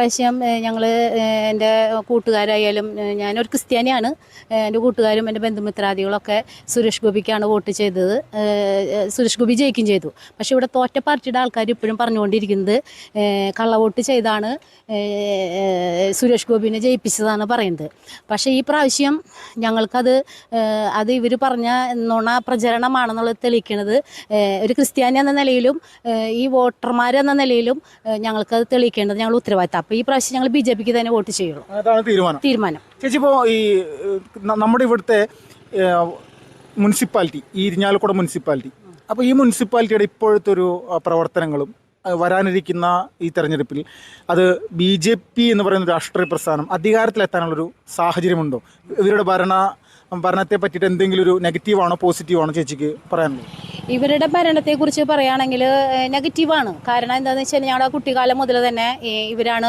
പ്രാവശ്യം ഞങ്ങൾ എന്റെ കൂട്ടുകാരായാലും ഞാനൊരു ക്രിസ്ത്യാനിയാണ്. എന്റെ കൂട്ടുകാരും എന്റെ ബന്ധുമിത്രാദികളൊക്കെ സുരേഷ് ഗോപിക്കാണ് വോട്ട് ചെയ്തത്. സുരേഷ് ഗോപി ജയിക്കും ചെയ്തു. പക്ഷേ ഇവിടെ തോറ്റ പാർട്ടിയുടെ ആൾക്കാർ ഇപ്പോഴും പറഞ്ഞുകൊണ്ടിരിക്കുന്നത് കള്ള കള്ളവോട്ട് ചെയ്താണ് സുരേഷ് ഗോപിനെ ജയിപ്പിച്ചതാണ് പറയുന്നത്. പക്ഷേ ഈ പ്രാവശ്യം ഞങ്ങൾക്കത് അത് ഇവർ പറഞ്ഞ നുണ പ്രചരണമാണെന്നുള്ളത് തെളിയിക്കുന്നത് ഒരു ക്രിസ്ത്യാനി എന്ന നിലയിലും ഈ വോട്ടർമാരെന്ന നിലയിലും ഞങ്ങൾക്കത് തെളിയിക്കേണ്ടത് ഞങ്ങൾ ഉത്തരവാദിത്തം. അപ്പോൾ ഈ പ്രാവശ്യം ഞങ്ങൾ ബി ജെ പിക്ക് തന്നെ വോട്ട് ചെയ്യുള്ളൂ. അതാണ് തീരുമാനം. തീരുമാനം. ചേച്ചി ഇപ്പോ ഈ നമ്മുടെ ഇവിടുത്തെ മുനിസിപ്പാലിറ്റി ഈ ഇരിഞ്ഞാലക്കുട മുനിസിപ്പാലിറ്റി അപ്പോൾ ഈ മുനിസിപ്പാലിറ്റിയുടെ ഇപ്പോഴത്തെ ഒരു പ്രവർത്തനങ്ങളും വരാനിരിക്കുന്ന ഈ തെരഞ്ഞെടുപ്പിൽ അത് ബി ജെ പി എന്ന് പറയുന്ന രാഷ്ട്രീയ പ്രസ്ഥാനം അധികാരത്തിലെത്താനുള്ളൊരു സാഹചര്യമുണ്ടോ? ഇവരുടെ ഭരണ ഭരണത്തെ പറ്റിയിട്ട് എന്തെങ്കിലും ഒരു നെഗറ്റീവാണോ പോസിറ്റീവാണോ ചേച്ചിക്ക് പറയാനുള്ളത്? ഇവരുടെ ഭരണത്തെക്കുറിച്ച് പറയുകയാണെങ്കിൽ നെഗറ്റീവാണ് കാരണം എന്താണെന്ന് വെച്ചാൽ ഞങ്ങളുടെ കുട്ടിക്കാലം മുതൽ തന്നെ ഇവരാണ്